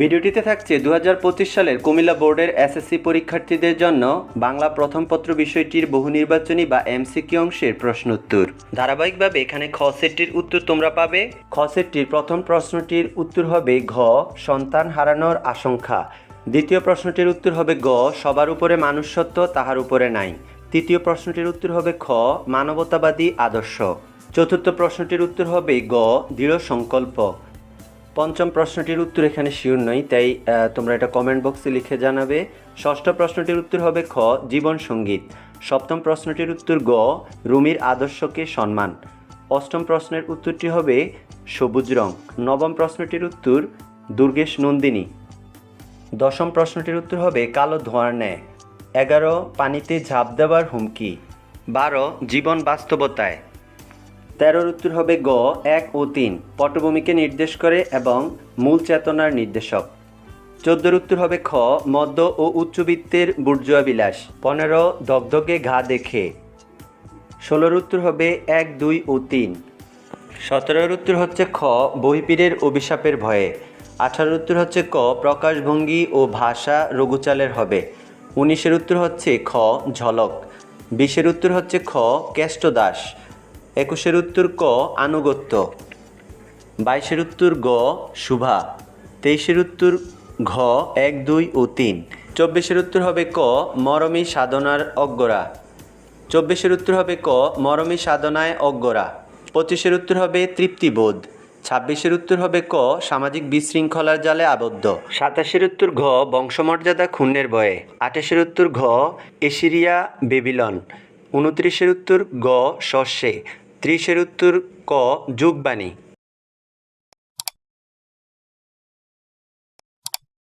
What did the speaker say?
ভিডিওটিতে থাকছে দু হাজার পঁচিশ সালের কুমিল্লা বোর্ডের এসএসসি পরীক্ষার্থীদের জন্য বাংলা প্রথম পত্র বিষয়টির বহু নির্বাচনী বা এমসিকিউ অংশের প্রশ্ন উত্তর। ধারাবাহিকভাবে এখানে খ সেটটির উত্তর তোমরা পাবে। খ সেটটির প্রথম প্রশ্নটির উত্তর হবে ঘ, সন্তান হারানোর আশঙ্কা। দ্বিতীয় প্রশ্নটির উত্তর হবে গ, সবার উপরে মানুষ তাহার উপরে নাই। তৃতীয় প্রশ্নটির উত্তর হবে খ, মানবতাবাদী আদর্শ। চতুর্থ প্রশ্নটির উত্তর হবে গ দৃঢ় সংকল্প পঞ্চম প্রশ্নটির উত্তর এখানে শিওর নই, তাই তোমরা এটা কমেন্ট বক্সে লিখে জানাবে। ষষ্ঠ প্রশ্নটির উত্তর হবে খ, জীবন সংগীত। সপ্তম প্রশ্নটির উত্তর গ, রুমির আদর্শকে সম্মান। অষ্টম প্রশ্নের উত্তরটি হবে সবুজ রং। নবম প্রশ্নটির উত্তর, দুর্গেশ নন্দিনী। দশম প্রশ্নটির উত্তর হবে কালো ধোঁয়ার ন্যায়। এগারো, পানিতে ঝাঁপ দেওয়ার হুমকি। বারো, জীবন বাস্তবতায়। তেরোর উত্তর হবে গ, এক ও তিন। পটভূমিকে নির্দেশ করে এবং মূল চেতনার নির্দেশক। চোদ্দোর উত্তর হবে খ, মধ্য ও উচ্চবিত্তের বুর্জুয়া বিলাস পনেরো দগদগে ঘা দেখে। ষোলোর উত্তর হবে এক, দুই ও তিন। সতেরোর উত্তর হচ্ছে খ বহিপীরের অভিশাপের ভয়ে। আঠারোর উত্তর হচ্ছে ক, প্রকাশভঙ্গি ও ভাষা রঘুচালের হবে। উনিশের উত্তর হচ্ছে খ, ঝলক। বিশের উত্তর হচ্ছে খ কেষ্ট দাস একুশের উত্তর ক, আনুগত্য। বাইশের উত্তর গ, শুভা। তেইশের উত্তর ঘ, এক, দুই ও তিন। চব্বিশের উত্তর হবে ক, মরমী সাধনার অজ্ঞরা। চব্বিশের উত্তর হবে ক, মরমী সাধনায় অজ্ঞরা। পঁচিশের উত্তর হবে তৃপ্তিবোধ। ছাব্বিশের উত্তর হবে ক, সামাজিক বিশৃঙ্খলার জালে আবদ্ধ। সাতাশের উত্তর ঘ, বংশমর্যাদা ক্ষুণ্ণের বয়ে আঠাশের উত্তর ঘ, এশিরিয়া বেবিলন। উনত্রিশের উত্তর গ, শস্যে। ত্রিশের উত্তর ক যুগবাণী।